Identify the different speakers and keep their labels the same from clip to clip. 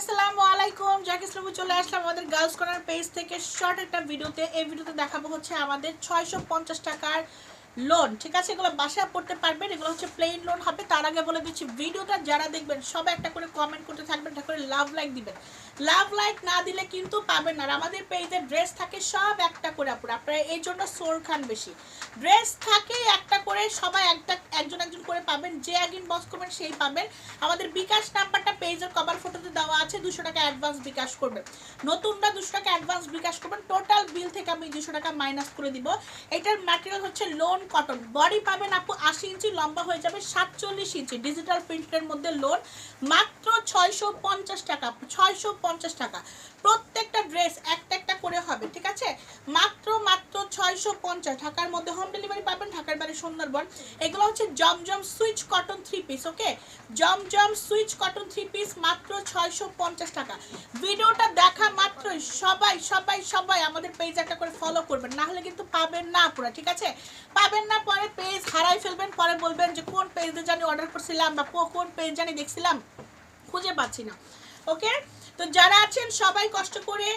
Speaker 1: আসসালামু আলাইকুম জাকি ইসলামু চলে আসলাম আমাদের গার্লস কর্নার পেজ থেকে। শর্ট একটা ভিডিওতে, এই ভিডিওতে দেখাবো হচ্ছে আমাদের ছয়শো পঞ্চাশ টাকার লোন ঠিক আছে? এগুলো বাসায় পড়তে পারবেন। এগুলো হচ্ছে প্লেন লোন হবে। তার আগে বলে দিচ্ছি, ভিডিওটা যারা দেখবেন সব একটা করে কমেন্ট করতে থাকবেন, একটা করে লাভ লাইক দিবেন। লাভ লাইক না দিলে কিন্তু পাবেন না। আর আমাদের পেজে ড্রেস থাকে, সব একটা করে আপুর। আপনারা এই জন্য সোর খান বেশি। ড্রেস থাকে, একটা করে সবাই একটা, একজন একজন করে পাবেন। যে একদিন বস করবেন, সেই পাবেন। আমাদের বিকাশ নাম্বারটা পেজের কভার ফটোতে দেওয়া আছে। দুশো টাকা অ্যাডভান্স বিকাশ করবেন। নতুনটা দুশো টাকা অ্যাডভান্স বিকাশ করবেন। টোটাল বিল থেকে আমি দুশো টাকা মাইনাস করে দিব। এটার ম্যাটেরিয়াল হচ্ছে লোন কটন বডি পাবেন আপু আশি ইঞ্চি, লম্বা হয়ে যাবে সাতচল্লিশ ইঞ্চি। ডিজিটাল প্রিন্টের মধ্যে লোন মাত্র ছয়শো পঞ্চাশ টাকা ছয়শো পঞ্চাশ টাকা। প্রত্যেকটা ড্রেস একটা একটা করে হবে, ঠিক আছে? মাত্র মাত্র ছয়শো পঞ্চাশ। ঢাকার মধ্যে হোম ডেলিভারি পাবেন, ঢাকার বাড়ি সুন্দরবন। এগুলো হচ্ছে Zamzam Swiss cotton three piece okay Zamzam Swiss cotton three piece মাত্র ছয়শো পঞ্চাশ টাকা। ভিডিওটা দেখা মাত্রই সবাই সবাই সবাই আমাদের পেজ একটা করে ফলো করবেন। না হলে কিন্তু পাবেন না পুরো, ঠিক আছে? পাবেন না, পরে পেজ হারাই ফেলবেন, পরে বলবেন যে কোন পেজে জানি অর্ডার করছিলাম বা কোন পেজ জানি দেখছিলাম, খুঁজে পাচ্ছি না। ওকে তো যারা আছেন সবাই কষ্ট করে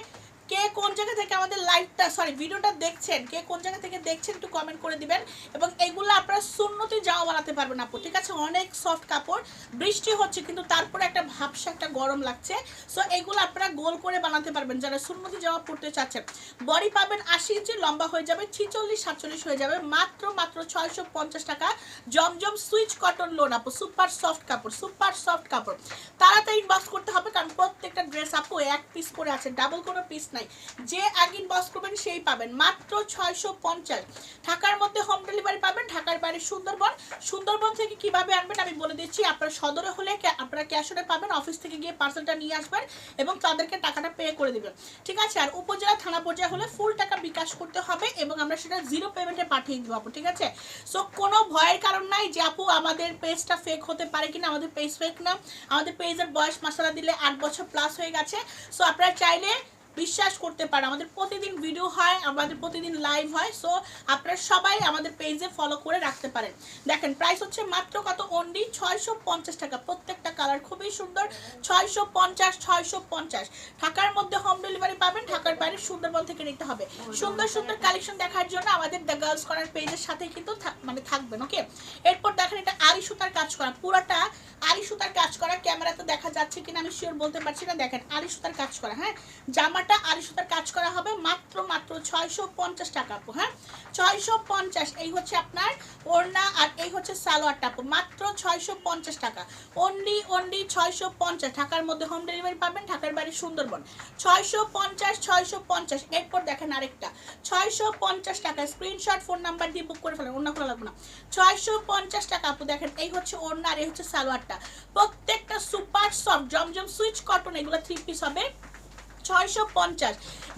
Speaker 1: কে কোন জায়গা থেকে আমাদের লাইভটা সরি ভিডিওটা দেখছেন, কে কোন জায়গা থেকে দেখছেন একটু কমেন্ট করে দিবেন এবং এগুলো আপনারা শূন্যতে যাওয়া বানাতে পারবেন আপু, ঠিক আছে? অনেক সফট কাপড়, বৃষ্টি হচ্ছে কিন্তু তারপরে একটা ভাবসা, একটা গরম লাগছে। সো এগুলো আপনারা গোল করে বানাতে পারবেন, যারা শূন্যতে যাওয়া পড়তে চাচ্ছেন। বডি পাবেন আশি ইঞ্চি, লম্বা হয়ে যাবে ছিচল্লিশ, সাতচল্লিশ হয়ে যাবে। মাত্র মাত্র ছয়শো পঞ্চাশ টাকা। জমজম সুইচ কটন লোন আপু সুপার সফট কাপড় সুপার সফট কাপড়। তাড়াতাড়ি ইনবক্স করতে হবে, কারণ প্রত্যেকটা ড্রেস আপু এক পিস করে আছে ডাবল কোনো পিস নাই। যে আগে ইনবক্স করবেন সেই পাবেন। মাত্র ছয়শো পঞ্চাশ। ঢাকার মধ্যে হোম ডেলিভারি পাবেন। ঢাকার বাইরে সুন্দরবন। সুন্দরবন থেকে কীভাবে আনবেন আমি বলে দিচ্ছি। আপনার সদরে হলে আপনারা ক্যাশরে পাবেন অফিস থেকে গিয়ে পার্সেলটা নিয়ে আসবেন এবং তাদেরকে টাকাটা পে করে দেবেন। ঠিক আছে? আর উপজেলা থানা পর্যায়ে হলে ফুল টাকা বিকাশ করতে হবে এবং আমরা সেটা জিরো পেমেন্টে পাঠিয়ে দেবো আপু। ঠিক আছে? সো কোনো ভয়ের কারণ নাই যে আপু, আমাদের পেজটা ফেক হতে পারে কিনা। আমাদের পেজ ফেক না। আমাদের পেজের বয়স মশলা দিলে আট বছর প্লাস হয়ে গেছে। সো আপনারা চাইলে বিশ্বাস করতে পারে। আমাদের প্রতিদিন ভিডিও হয়, আমাদের প্রতিদিন লাইভ হয় সো আপনারা সবাই আমাদের পেজে ফলো করে রাখতে পারেন। দেখেন প্রাইস হচ্ছে মাত্র কত? অনলি ছয়শো পঞ্চাশ টাকা। প্রত্যেকটা কালার খুবই সুন্দর। ছয়শো পঞ্চাশ ছয়শো পঞ্চাশ। ঢাকার মধ্যে হোম ডেলিভারি পাবেন, ঢাকার বাইরে সুন্দরবন থেকে নিতে হবে। সুন্দর সুন্দর কালেকশন দেখার জন্য আমাদের দ্য গার্লস কর্নার পেজের সাথে কিন্তু মানে থাকবেন ওকে এরপর দেখেন এটা আড়ি সুতার কাজ করা। পুরোটা আড়ি সুতার কাজ করা ক্যামেরাতে দেখা যাচ্ছে কিনা আমি শিওর বলতে পারছি না। দেখেন আলি সুতার কাজ করা হ্যাঁ? জামাটা আলি সুতার কাজ করা হবে মাত্র মাত্র ছয়শো পঞ্চাশ টাকা হ্যাঁ? ছয়শো পঞ্চাশ, এই হচ্ছে আপনার ওড়না হচ্ছে সালোয়ারটা আপু মাত্র ছয়শো পঞ্চাশ টাকা। অনলি অনলি ছয়শো পঞ্চাশ। ঢাকার মধ্যে হোম ডেলিভারি পাবেন ঢাকার বাড়ি সুন্দরবন। ছয়শো পঞ্চাশ ছয়শো পঞ্চাশ। এরপর দেখেন আরেকটা। ছয়শো পঞ্চাশ টাকা। স্ক্রিনশট ফোন নাম্বার দিয়ে বুক করে ফেলেন। অন্য খোলা লাগবে না। ছয়শো পঞ্চাশ টাকা। আপু দেখেন, এই হচ্ছে ওড়না আর এই হচ্ছে সালোয়ারটা। প্রত্যেকটা super soft Zamzam Swiss cotton এগুলো থ্রি পিস হবে। ছয়শো পঞ্চাশ।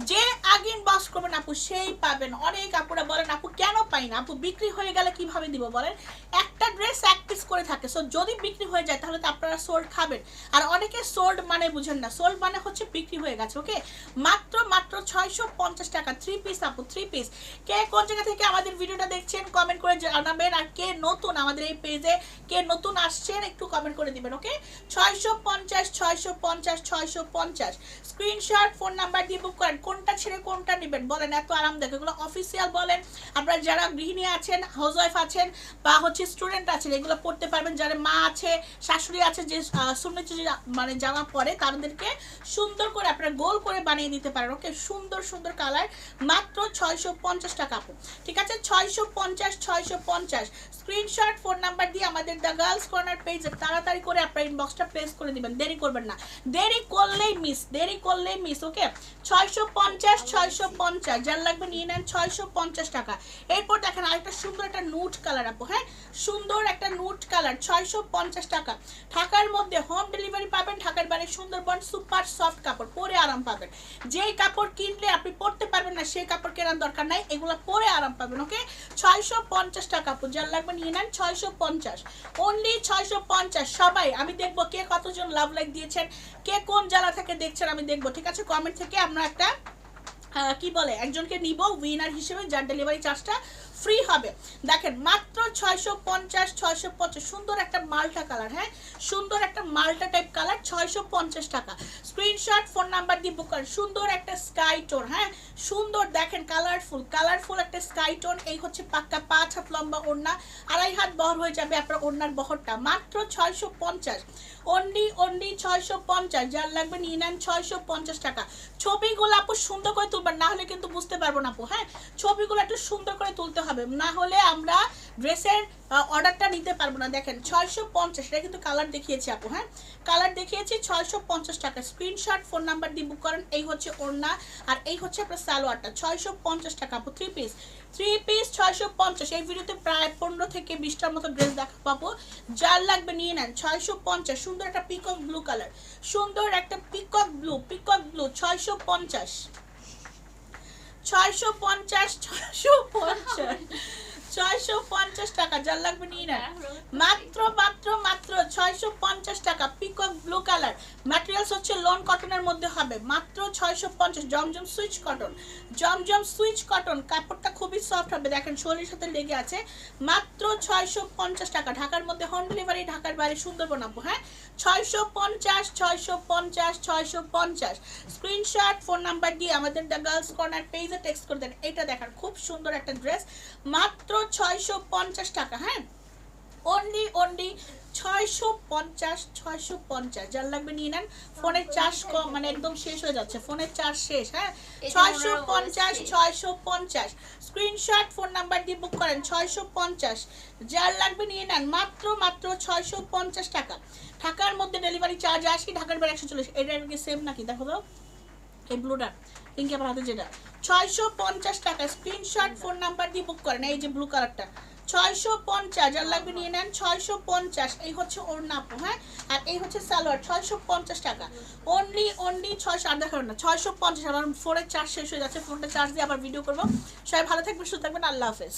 Speaker 1: যে আগে ইনবক্স করবেন আপু, সেই পাবেন। অনেক আপুরা বলেন, আপু, কেন পাই না? আপু, বিক্রি হয়ে গেলে কীভাবে দিব বলেন? একটা ড্রেস এক পিস করে থাকে। সো যদি বিক্রি হয়ে যায়, তাহলে তো আপনারা সোল্ড খাবেন। আর অনেকে সোল্ড মানে বুঝেন না। সোল্ড মানে হচ্ছে বিক্রি হয়ে গেছে ওকে মাত্র মাত্র ছয়শো পঞ্চাশ টাকা। থ্রি পিস আপু থ্রি পিস কে কোন জায়গা থেকে আমাদের ভিডিওটা দেখছেন কমেন্ট করে জানাবেন। আর কে নতুন আমাদের এই পেজে কে নতুন আসছেন, একটু কমেন্ট করে দিবেন ওকে ছয়শো পঞ্চাশ ছয়শো পঞ্চাশ ছয়শো পঞ্চাশ। স্ক্রিনশট ফোন নাম্বার দিয়ে বুক করেন। কোনটা ছেড়ে কোনটা নেবেন? বলেন, এত আরামদায়ক এগুলো অফিসিয়াল বলেন। আপনারা যারা গৃহিণী আছেন হাউসওয়াইফ আছেন, বা হচ্ছে স্টুডেন্ট আছেন, এগুলো পড়তে পারবেন। যারা মা আছে, শাশুড়ি আছে, যে সুন্নতি মানে জামা পরে তাদেরকে সুন্দর করে আপনারা গোল করে বানিয়ে দিতে পারেন। ওকে, সুন্দর সুন্দর কালার মাত্র ছয়শো পঞ্চাশ টাকা ঠিক আছে? ছয়শো পঞ্চাশ ছয়শো পঞ্চাশ। স্ক্রিনশট ফোন নাম্বার দিয়ে আমাদের দ্য গার্লস কর্নার পেজে তাড়াতাড়ি করে আপনার ইনবক্সটা প্রেস করে দিবেন। দেরি করবেন না। দেরি করলেই মিস দেরি করলেই মিস ওকে ছয়শো পঞ্চাশ ছয়শো পঞ্চাশ, যার লাগবে নিয়ে নেন ছয়শো পঞ্চাশ টাকা। এরপর দেখেন আরেকটা সুন্দর একটা নুট কালার আপু হ্যাঁ? সুন্দর একটা নুট কালার ছয়শো পঞ্চাশ টাকা। ঢাকার মধ্যে হোম ডেলিভারি পাবেন, ঢাকার বাইরে সুন্দরবন সুপার সফট কাপড়, পরে আরাম পাবেন। যেই কাপড় কিনলে আপনি পরতে পারবেন না, সেই কাপড় কেনার দরকার নাই, এগুলো পরে আরাম পাবেন ওকে ছয়শো পঞ্চাশ টাকা আপু যার লাগবে নিয়ে নেন ছয়শো পঞ্চাশ। অনলি ছয়শো পঞ্চাশ। সবাই, আমি দেখব কে কতজন লাভ লাইক দিয়েছেন, কে কোন জেলা থেকে দেখছেন, আমি দেখব, ঠিক আছে? কমেন্ট থেকে আমরা একটা কি বলে, একজনকে নিব উইনার হিসেবে যার ডেলিভারি চার্জটা ফ্রি হবে। দেখেন, মাত্র ছয়শো পঞ্চাশ ছয়শো পঞ্চাশ, সুন্দর একটা মাল্টা কালার হ্যাঁ? সুন্দর একটা মাল্টা টাইপ কালার ছয়শো পঞ্চাশ টাকা। স্ক্রিনশট ফোন নাম্বার দিয়ে বুক করেন। সুন্দর একটা স্কাই টোন হ্যাঁ? সুন্দর, দেখেন কালারফুল কালারফুল একটা স্কাই টোন এই হচ্ছে পাক্কা পাঁচ লম্বা ওড়না, আড়াই হাত বহর হয়ে যাবে আপনার ওড়নার বহরটা। মাত্র ছয়শো পঞ্চাশ। অনলি অনলি ছয়শো পঞ্চাশ। যার লাগবে নিয়ে নেন ছয়শো পঞ্চাশ টাকা। ছবিগুলো আপু সুন্দর করে তুলবেন, না হলে কিন্তু বুঝতে পারব না আপু হ্যাঁ? ছবিগুলো একটু সুন্দর করে তুলতে হবে। না হলে আমরা ড্রেসের অর্ডারটা নিতে পারব না। দেখেন, ছয়শো পঞ্চাশ, এটা কিন্তু কালার দেখিয়েছি আপু হ্যাঁ? কালার দেখিয়েছি ছয়শো পঞ্চাশ টাকা। স্ক্রিনশট ফোন নাম্বার দিয়ে বুক করেন। এই হচ্ছে ওড়না আর এই হচ্ছে আপনার সালোয়ারটা। ছয়শো পঞ্চাশ টাকা আপু থ্রি পিস থ্রি পিস ছয়শো পঞ্চাশ। এই ভিডিওতে প্রায় পনেরো থেকে বিশটার মতো ড্রেস দেখা পাবো যার লাগবে নিয়ে নেন, ছয়শো পঞ্চাশ। সুন্দর একটা পিকক ব্লু কালার সুন্দর একটা পিকক ব্লু পিকক ব্লু ছয়শো পঞ্চাশ। ছয়শো পঞ্চাশ ছয়শো পঞ্চাশ। ছয়শো পঞ্চাশ টাকা যার লাগবে নিয়ে নেন। মাত্র মাত্র মাত্র ছয়শো পঞ্চাশ টাকা পিকক ব্লু কালার ম্যাটেরিয়ালস হচ্ছে লোন কটনের মধ্যে হবে। মাত্র ছয়শো পঞ্চাশ জমজম সুইচ কটন জমজম সুইচ কটন কাপড়টা খুবই সফট হবে। দেখেন শরীরের সাথে লেগে আছে। মাত্র ছয়শো পঞ্চাশ টাকা। ঢাকার মধ্যে হোম ডেলিভারি ঢাকার বাইরে সুন্দরবন আপু হ্যাঁ? ছয়শো পঞ্চাশ ছয়শো পঞ্চাশ ছয়শো পঞ্চাশ। স্ক্রিনশট ফোন নাম্বার দিয়ে আমাদের দ্য গার্লস কর্নার পেজে টেক্সট করে দেন। এটা দেখার খুব সুন্দর একটা ড্রেস মাত্র ছয়শো পঞ্চাশ টাকা হ্যাঁ? অনলি অনলি ছয়শো পঞ্চাশ ছয়শো পঞ্চাশ। যার লাগবে নিয়ে নেন। ফোনের চার্জ কম মানে একদম শেষ হয়ে যাচ্ছে। ফোনের চার্জ শেষ হ্যাঁ? ছয়শো পঞ্চাশ ছয়শো পঞ্চাশ। স্ক্রিনশট ফোন নাম্বার দিয়ে বুক করেন ছয়শো পঞ্চাশ। যার লাগবে নিয়ে নেন মাত্র মাত্র ছয়শো পঞ্চাশ টাকা। ঢাকার মধ্যে ডেলিভারি চার্জ আসি ঢাকার বাইরে একশো চল্লিশ। এটা কি সেম নাকি? দেখো তো। এই ব্লুটা পিঙ্কি আমার হাতে যেটা। ছয়শো পঞ্চাশ টাকা স্ক্রিনশট ফোন নাম্বার দিয়ে বুক করেন, এই যে ব্লু কালারটা ছয়শো পঞ্চাশ, যার লাগবে নিয়ে নেন, ছয়শো পঞ্চাশ, এই হচ্ছে ওর নাপো হ্যাঁ? আর এই হচ্ছে সালোয়ার, ছয়শো পঞ্চাশ টাকা। অনলি অনলি ছয়শো, আর দেখাবেন না, ছয়শো পঞ্চাশ, আমার ফোনের চার্জ শেষ হয়ে যাচ্ছে ফোনটা চার্জ দিয়ে আবার ভিডিও করব। সবাই ভালো থাকবে সুস্থ থাকবেন, আল্লাহ হাফেজ।